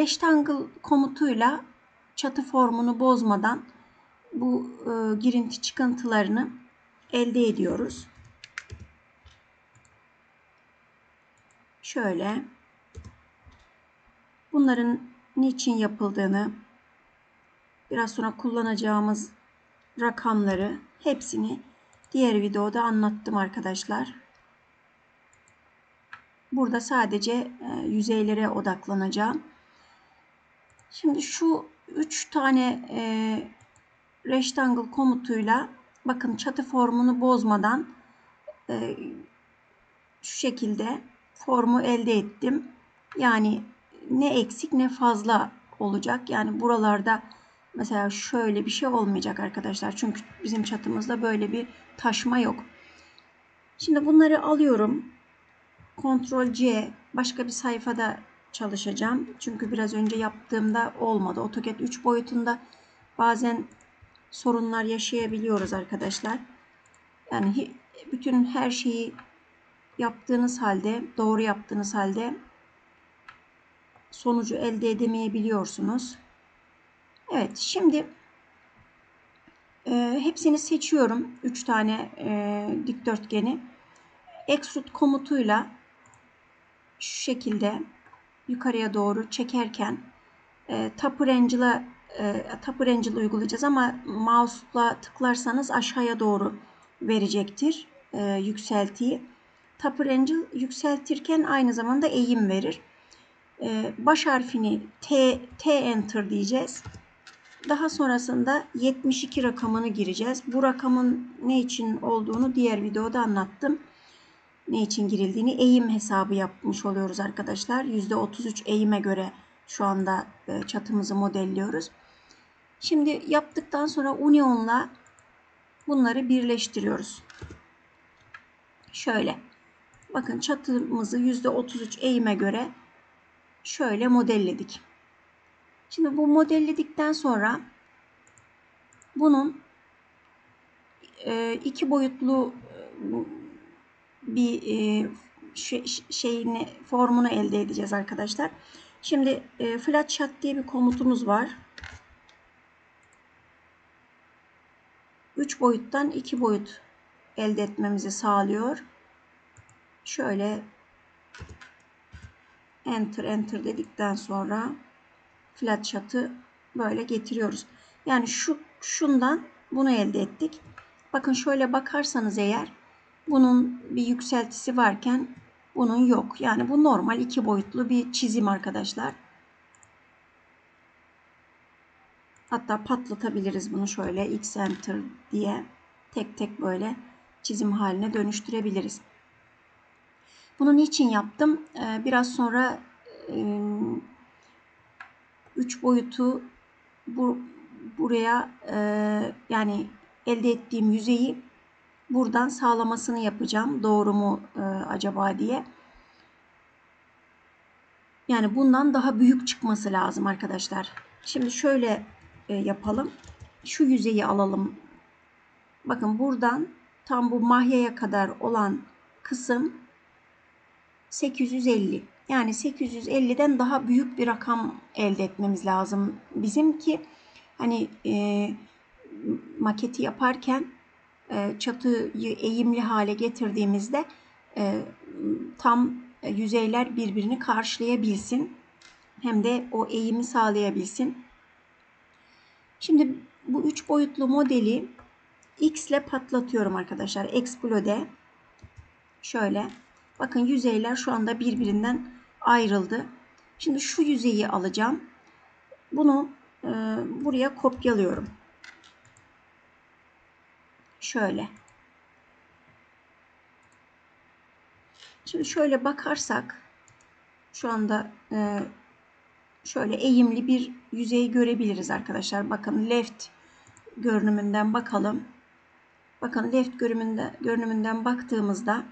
Rectangle komutuyla çatı formunu bozmadan bu e, girinti çıkıntılarını elde ediyoruz. Şöyle bunların niçin yapıldığını biraz sonra kullanacağımız rakamları hepsini diğer videoda anlattım arkadaşlar. Burada sadece e, yüzeylere odaklanacağım. Şimdi şu üç tane e, rectangle komutuyla bakın çatı formunu bozmadan e, şu şekilde formu elde ettim. Yani ne eksik ne fazla olacak. Yani buralarda mesela şöyle bir şey olmayacak arkadaşlar. Çünkü bizim çatımızda böyle bir taşma yok. Şimdi bunları alıyorum. Ctrl C başka bir sayfada çalışacağım. Çünkü biraz önce yaptığımda olmadı. AutoCAD 3 boyutunda bazen sorunlar yaşayabiliyoruz arkadaşlar. Yani bütün her şeyi yaptığınız halde, doğru yaptığınız halde sonucu elde edemeyebiliyorsunuz. Evet, şimdi e, hepsini seçiyorum. 3 tane e, dikdörtgeni. Extrude komutuyla şu şekilde yukarıya doğru çekerken e, Taper Angel'a e, Taper Angel uygulayacağız ama mouse'la tıklarsanız aşağıya doğru verecektir e, yükseltiyi. Taper Angel yükseltirken aynı zamanda eğim verir. E, baş harfini T, T Enter diyeceğiz. Daha sonrasında 72 rakamını gireceğiz. Bu rakamın ne için olduğunu diğer videoda anlattım ne için girildiğini eğim hesabı yapmış oluyoruz arkadaşlar. %33 eğime göre şu anda e, çatımızı modelliyoruz. Şimdi yaptıktan sonra Union'la bunları birleştiriyoruz. Şöyle. Bakın çatımızı %33 eğime göre şöyle modelledik. Şimdi bu modelledikten sonra bunun e, iki boyutlu bir e, şeyini formunu elde edeceğiz arkadaşlar. Şimdi e, flat shot diye bir komutumuz var. 3 boyuttan 2 boyut elde etmemizi sağlıyor. Şöyle enter enter dedikten sonra flat shot'ı böyle getiriyoruz. Yani şu şundan bunu elde ettik. Bakın şöyle bakarsanız eğer bunun bir yükseltisi varken bunun yok. Yani bu normal iki boyutlu bir çizim arkadaşlar. Hatta patlatabiliriz bunu şöyle X Enter diye tek tek böyle çizim haline dönüştürebiliriz. Bunu niçin yaptım? Ee, biraz sonra e, üç boyutu bu buraya e, yani elde ettiğim yüzeyi buradan sağlamasını yapacağım. Doğru mu e, acaba diye. Yani bundan daha büyük çıkması lazım arkadaşlar. Şimdi şöyle e, yapalım. Şu yüzeyi alalım. Bakın buradan tam bu mahyaya kadar olan kısım 850. Yani 850'den daha büyük bir rakam elde etmemiz lazım. Bizim ki hani e, maketi yaparken çatıyı eğimli hale getirdiğimizde e, tam yüzeyler birbirini karşılayabilsin. Hem de o eğimi sağlayabilsin. Şimdi bu üç boyutlu modeli X ile patlatıyorum arkadaşlar. Explode. Şöyle. Bakın yüzeyler şu anda birbirinden ayrıldı. Şimdi şu yüzeyi alacağım. Bunu e, buraya kopyalıyorum. Şöyle. Şimdi şöyle bakarsak şu anda e, şöyle eğimli bir yüzey görebiliriz arkadaşlar. Bakın left görünümünden bakalım. Bakın left görünümünden, görünümünden baktığımızda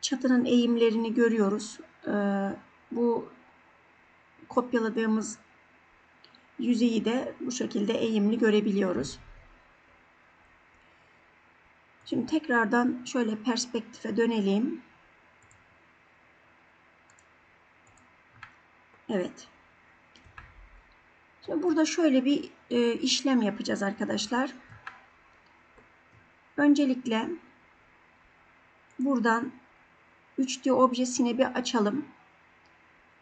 çatının eğimlerini görüyoruz. E, bu kopyaladığımız yüzeyi de bu şekilde eğimli görebiliyoruz. Şimdi tekrardan şöyle perspektife dönelim. Evet. Şimdi burada şöyle bir e, işlem yapacağız arkadaşlar. Öncelikle buradan 3D objesini bir açalım.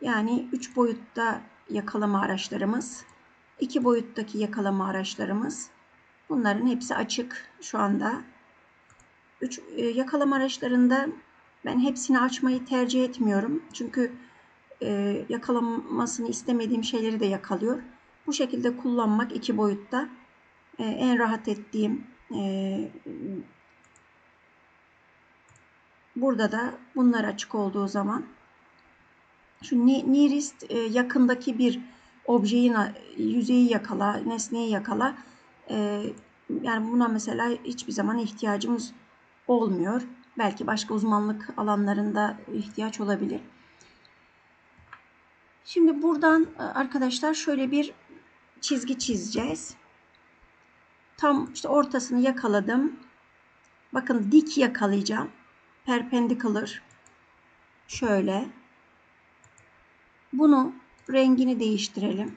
Yani 3 boyutta yakalama araçlarımız, 2 boyuttaki yakalama araçlarımız. Bunların hepsi açık şu anda. 3 e, yakalama araçlarında ben hepsini açmayı tercih etmiyorum. Çünkü e, yakalamasını istemediğim şeyleri de yakalıyor. Bu şekilde kullanmak iki boyutta e, en rahat ettiğim e, burada da bunlar açık olduğu zaman şu nearest e, yakındaki bir objeyi yüzeyi yakala, nesneyi yakala. E, yani buna mesela hiçbir zaman ihtiyacımız olmuyor. Belki başka uzmanlık alanlarında ihtiyaç olabilir. Şimdi buradan e, arkadaşlar şöyle bir çizgi çizeceğiz. Tam işte ortasını yakaladım. Bakın dik yakalayacağım. Perpendicular. Şöyle. Bunu rengini değiştirelim.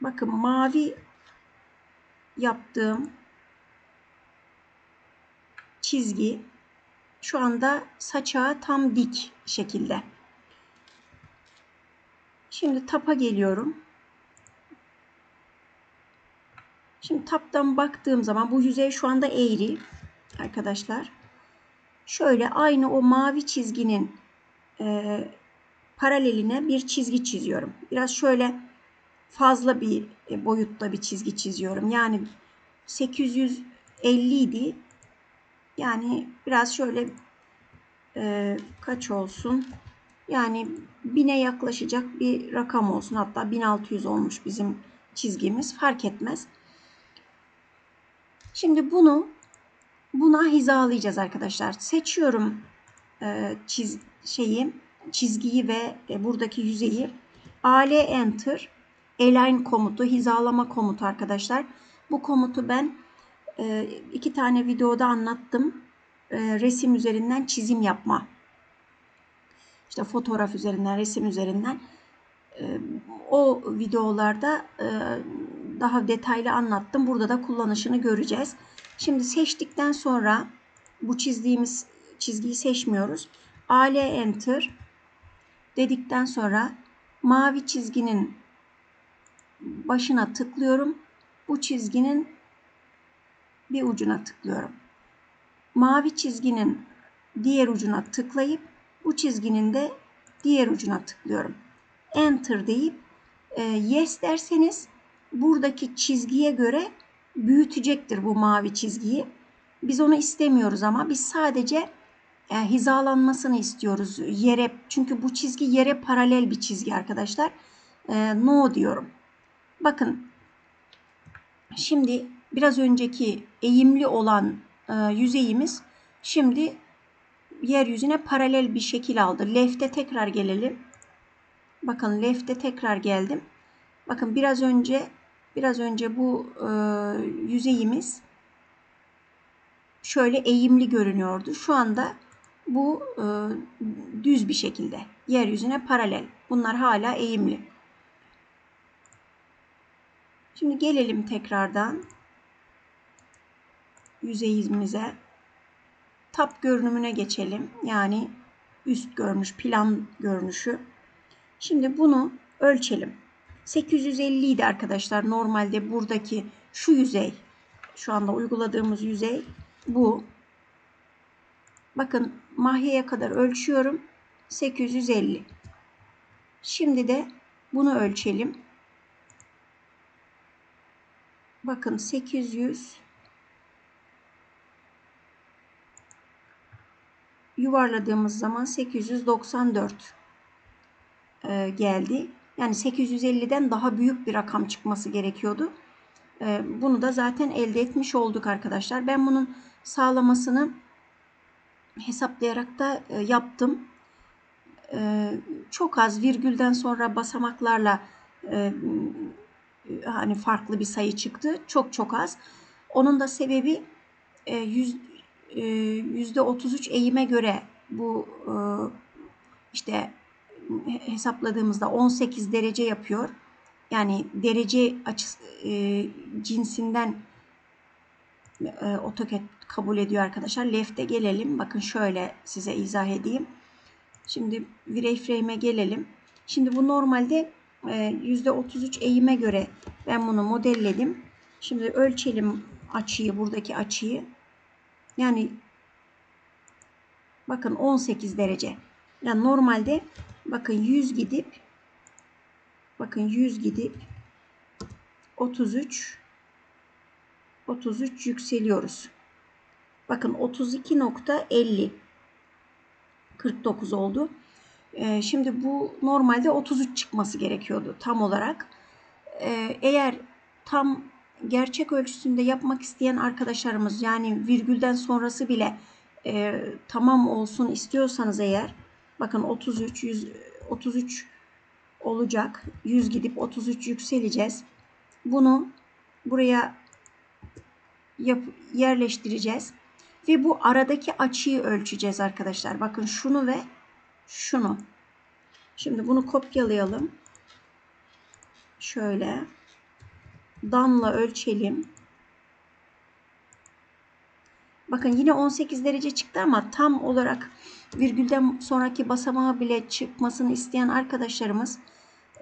Bakın mavi yaptığım çizgi şu anda saçağı tam dik şekilde. Şimdi tapa geliyorum. Şimdi taptan baktığım zaman bu yüzey şu anda eğri arkadaşlar. Şöyle aynı o mavi çizginin e, paraleline bir çizgi çiziyorum. Biraz şöyle fazla bir e, boyutta bir çizgi çiziyorum. Yani 850 idi. Yani biraz şöyle e, kaç olsun? Yani bine yaklaşacak bir rakam olsun. Hatta 1600 olmuş bizim çizgimiz. Fark etmez. Şimdi bunu buna hizalayacağız arkadaşlar. Seçiyorum e, çiz şeyi çizgiyi ve e, buradaki yüzeyi. AL Enter Align komutu, hizalama komutu arkadaşlar. Bu komutu ben e, iki tane videoda anlattım. E, resim üzerinden çizim yapma işte fotoğraf üzerinden, resim üzerinden e, o videolarda daha detaylı anlattım. Burada da kullanışını göreceğiz. Şimdi seçtikten sonra bu çizdiğimiz çizgiyi seçmiyoruz. AL Enter dedikten sonra mavi çizginin başına tıklıyorum. Bu çizginin bir ucuna tıklıyorum. Mavi çizginin diğer ucuna tıklayıp bu çizginin de diğer ucuna tıklıyorum. Enter deyip e, yes derseniz buradaki çizgiye göre büyütecektir bu mavi çizgiyi. Biz onu istemiyoruz ama biz sadece e, hizalanmasını istiyoruz yere. Çünkü bu çizgi yere paralel bir çizgi arkadaşlar. E, no diyorum. Bakın şimdi biraz önceki eğimli olan e, yüzeyimiz şimdi yeryüzüne paralel bir şekil aldı. Left'e tekrar gelelim. Bakın left'e tekrar geldim. Bakın biraz önce biraz önce bu e, yüzeyimiz şöyle eğimli görünüyordu. Şu anda bu e, düz bir şekilde yeryüzüne paralel. Bunlar hala eğimli. Şimdi gelelim tekrardan yüzeyimize tap görünümüne geçelim. Yani üst görünüş, plan görünüşü. Şimdi bunu ölçelim. 850 idi arkadaşlar. Normalde buradaki şu yüzey, şu anda uyguladığımız yüzey bu. Bakın mahyeye kadar ölçüyorum. 850. Şimdi de bunu ölçelim. Bakın 800 yuvarladığımız zaman 894 e, geldi. Yani 850'den daha büyük bir rakam çıkması gerekiyordu. E, bunu da zaten elde etmiş olduk arkadaşlar. Ben bunun sağlamasını hesaplayarak da e, yaptım. Çok az virgülden sonra basamaklarla hani farklı bir sayı çıktı. Çok çok az. Onun da sebebi 100 %33 e, eğime göre bu e, işte hesapladığımızda 18 derece yapıyor. Yani derece açısı e, cinsinden e, AutoCAD kabul ediyor arkadaşlar. Left'e gelelim. Bakın şöyle size izah edeyim. Şimdi wireframe'e gelelim. Şimdi bu normalde e, %33 eğime göre ben bunu modelledim. Şimdi ölçelim açıyı, buradaki açıyı. Yani bakın 18 derece. Yani normalde bakın 100 gidip bakın 100 gidip 33 33 yükseliyoruz. Bakın 32.50 49 oldu. Ee, şimdi bu normalde 33 çıkması gerekiyordu tam olarak. Ee, eğer tam gerçek ölçüsünde yapmak isteyen arkadaşlarımız yani virgülden sonrası bile e, tamam olsun istiyorsanız eğer bakın 33 100 33 olacak. 100 gidip 33 yükseleceğiz. Bunu buraya yap, yerleştireceğiz. Ve bu aradaki açıyı ölçeceğiz arkadaşlar. Bakın şunu ve şunu. Şimdi bunu kopyalayalım. Şöyle. Danla ölçelim. Bakın yine 18 derece çıktı ama tam olarak virgülden sonraki basamağı bile çıkmasını isteyen arkadaşlarımız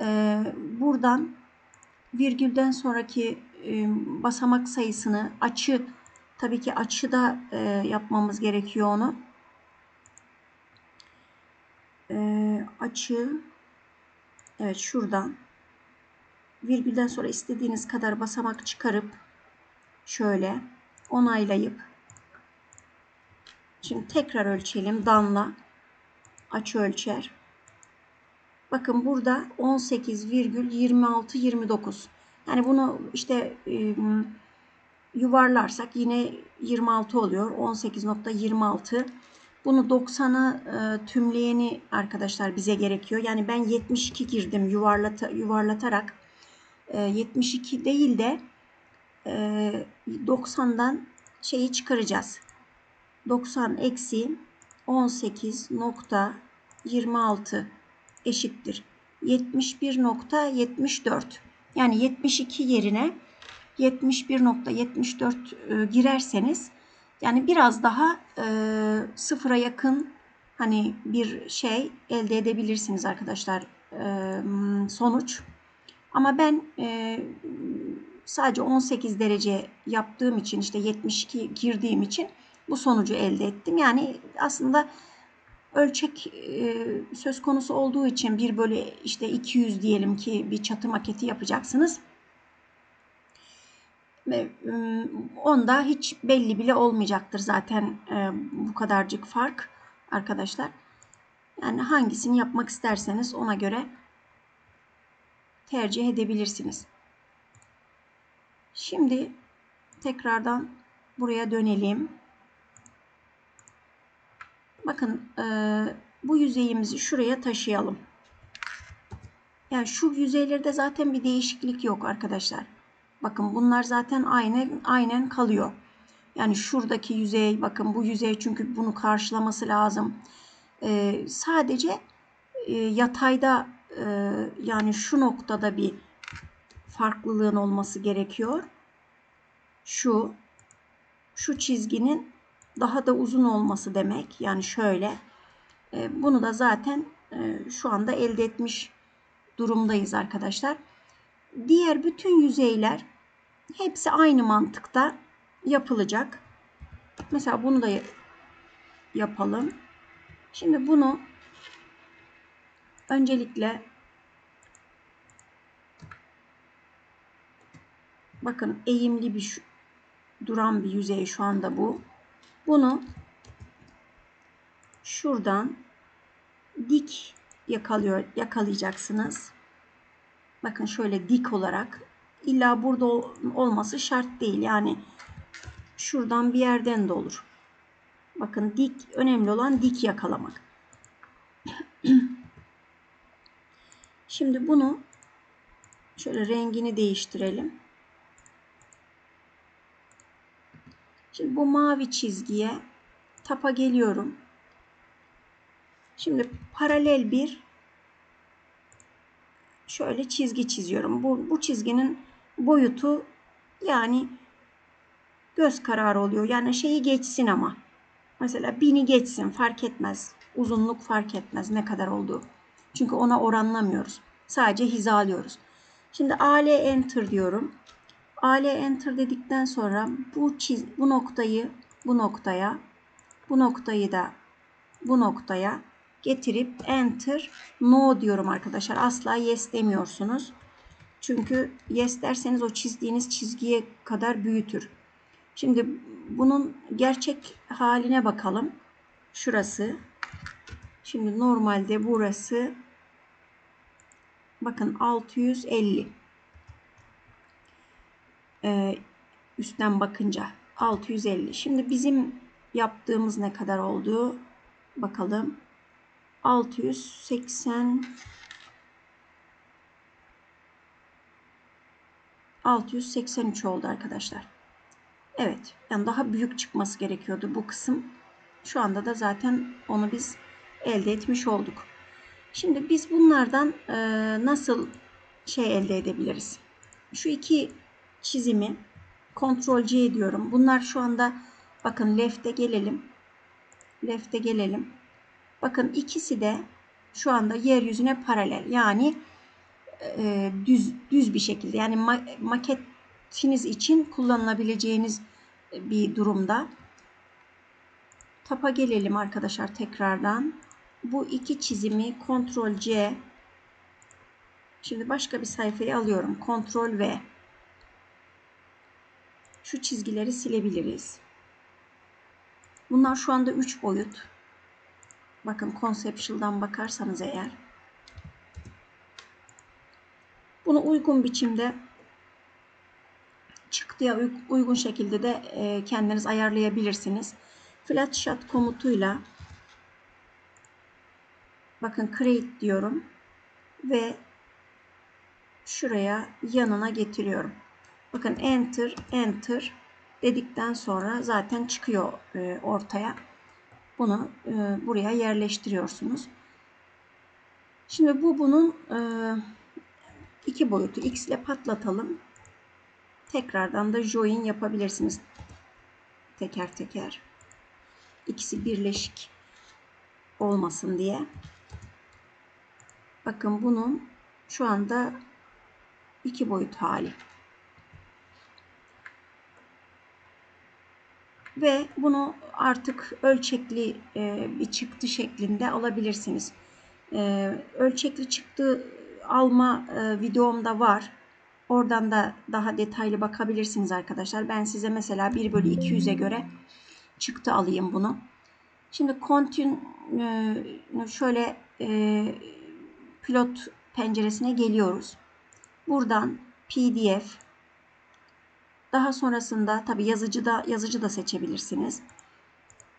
e, buradan virgülden sonraki e, basamak sayısını açı tabii ki açıda e, yapmamız gerekiyor onu. E, açı. Evet şuradan. Virgülden sonra istediğiniz kadar basamak çıkarıp şöyle onaylayıp şimdi tekrar ölçelim. Danla açı ölçer. Bakın burada 18,26 29 yani bunu işte yuvarlarsak yine 26 oluyor. 18.26 bunu 90'a e, tümleyeni arkadaşlar bize gerekiyor. Yani ben 72 girdim yuvarlata, yuvarlatarak. E, 72 değil de e, 90'dan şeyi çıkaracağız. 90 eksi 18.26 eşittir. 71.74 yani 72 yerine 71.74 e, girerseniz yani biraz daha e, sıfıra yakın hani bir şey elde edebilirsiniz arkadaşlar e, sonuç. Ama ben e, sadece 18 derece yaptığım için işte 72 girdiğim için bu sonucu elde ettim. Yani aslında ölçek e, söz konusu olduğu için bir bölü işte 200 diyelim ki bir çatı maketi yapacaksınız. Ve onda hiç belli bile olmayacaktır zaten bu kadarcık fark arkadaşlar. Yani hangisini yapmak isterseniz ona göre tercih edebilirsiniz. Şimdi tekrardan buraya dönelim. Bakın bu yüzeyimizi şuraya taşıyalım. Yani şu yüzeylerde zaten bir değişiklik yok arkadaşlar. Bakın bunlar zaten aynen, aynen kalıyor. Yani şuradaki yüzey bakın bu yüzey çünkü bunu karşılaması lazım. Ee, sadece e, yatayda e, yani şu noktada bir farklılığın olması gerekiyor. Şu şu çizginin daha da uzun olması demek. Yani şöyle. E, bunu da zaten e, şu anda elde etmiş durumdayız arkadaşlar. Diğer bütün yüzeyler hepsi aynı mantıkta yapılacak. Mesela bunu da yapalım. Şimdi bunu öncelikle bakın eğimli bir duran bir yüzey şu anda bu. Bunu şuradan dik yakalıyor yakalayacaksınız. Bakın şöyle dik olarak. illa burada olması şart değil. Yani şuradan bir yerden de olur. Bakın dik önemli olan dik yakalamak. Şimdi bunu şöyle rengini değiştirelim. Şimdi bu mavi çizgiye tapa geliyorum. Şimdi paralel bir şöyle çizgi çiziyorum. Bu, bu çizginin boyutu yani göz kararı oluyor. Yani şeyi geçsin ama. Mesela bini geçsin fark etmez. Uzunluk fark etmez ne kadar olduğu. Çünkü ona oranlamıyoruz. Sadece hizalıyoruz. Şimdi AL enter diyorum. AL enter dedikten sonra bu çiz bu noktayı bu noktaya bu noktayı da bu noktaya getirip enter no diyorum arkadaşlar. Asla yes demiyorsunuz. Çünkü yes derseniz o çizdiğiniz çizgiye kadar büyütür. Şimdi bunun gerçek haline bakalım. Şurası. Şimdi normalde burası bakın 650. Ee, üstten bakınca 650. Şimdi bizim yaptığımız ne kadar oldu? Bakalım. 680 683 oldu arkadaşlar. Evet. Yani daha büyük çıkması gerekiyordu bu kısım. Şu anda da zaten onu biz elde etmiş olduk. Şimdi biz bunlardan e, nasıl şey elde edebiliriz? Şu iki çizimi Ctrl C diyorum. Bunlar şu anda bakın left'e gelelim. Left'e gelelim. Bakın ikisi de şu anda yeryüzüne paralel. Yani e, düz düz bir şekilde. Yani ma maketiniz için kullanılabileceğiniz bir durumda. Tapa gelelim arkadaşlar tekrardan. Bu iki çizimi Ctrl C. Şimdi başka bir sayfayı alıyorum. Ctrl V. Şu çizgileri silebiliriz. Bunlar şu anda 3 boyut. Bakın Conceptual'dan bakarsanız eğer. Bunu uygun biçimde çıktıya uygun şekilde de e, kendiniz ayarlayabilirsiniz. Flat shot komutuyla bakın create diyorum ve şuraya yanına getiriyorum. Bakın enter enter dedikten sonra zaten çıkıyor e, ortaya. Bunu e, buraya yerleştiriyorsunuz. Şimdi bu bunun e, iki boyutu. X ile patlatalım. Tekrardan da join yapabilirsiniz. Teker teker. İkisi birleşik olmasın diye. Bakın bunun şu anda iki boyut hali. Ve bunu artık ölçekli e, bir çıktı şeklinde alabilirsiniz. E, ölçekli çıktı alma e, videomda var. Oradan da daha detaylı bakabilirsiniz arkadaşlar. Ben size mesela 1 bölü 200'e göre çıktı alayım bunu. Şimdi continue şöyle pilot penceresine geliyoruz. Buradan PDF daha sonrasında tabi yazıcı da yazıcı da seçebilirsiniz.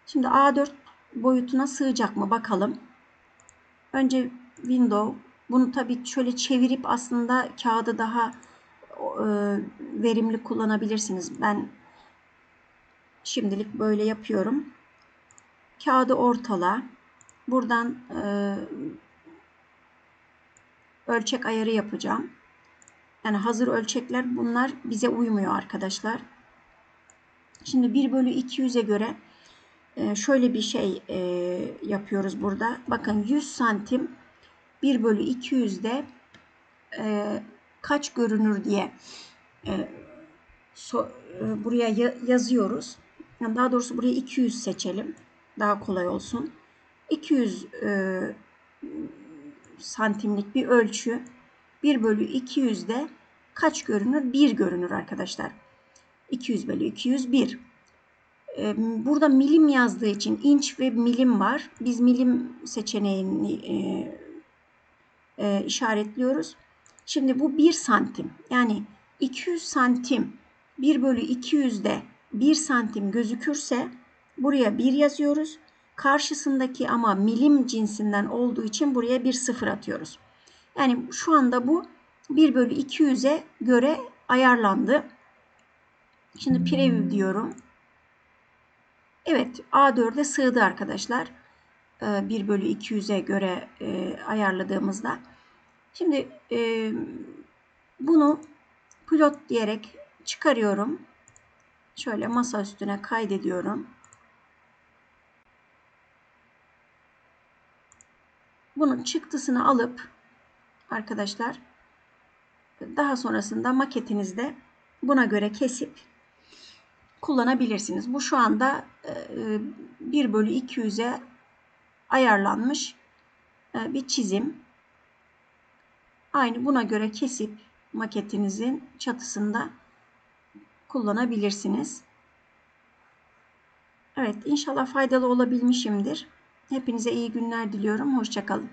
Şimdi A4 boyutuna sığacak mı bakalım. Önce Window bunu tabi şöyle çevirip aslında kağıdı daha e, verimli kullanabilirsiniz. Ben şimdilik böyle yapıyorum. Kağıdı ortala. Buradan e, ölçek ayarı yapacağım. Yani hazır ölçekler bunlar bize uymuyor arkadaşlar. Şimdi 1 bölü 200'e göre e, şöyle bir şey e, yapıyoruz burada. Bakın 100 santim 1 bölü 200'de e, kaç görünür diye buraya yazıyoruz. Daha doğrusu buraya 200 seçelim. Daha kolay olsun. 200 santimlik bir ölçü 1 bölü 200'de kaç görünür? 1 görünür arkadaşlar. 200 bölü 201. Ee, burada milim yazdığı için inç ve milim var. Biz milim seçeneğini e, e, işaretliyoruz. Şimdi bu 1 santim. Yani 200 santim 1 bölü 200'de 1 santim gözükürse buraya 1 yazıyoruz. Karşısındaki ama milim cinsinden olduğu için buraya bir sıfır atıyoruz. Yani şu anda bu 1 bölü 200'e göre ayarlandı. Şimdi preview diyorum. Evet A4'e sığdı arkadaşlar. e, 1 bölü 200'e göre e, ayarladığımızda. Şimdi e, bunu pilot diyerek çıkarıyorum. Şöyle masa üstüne kaydediyorum. Bunun çıktısını alıp arkadaşlar daha sonrasında maketinizde buna göre kesip kullanabilirsiniz. Bu şu anda 1 bölü 200'e ayarlanmış bir çizim. Aynı buna göre kesip maketinizin çatısında kullanabilirsiniz. Evet inşallah faydalı olabilmişimdir. Hepinize iyi günler diliyorum. Hoşçakalın.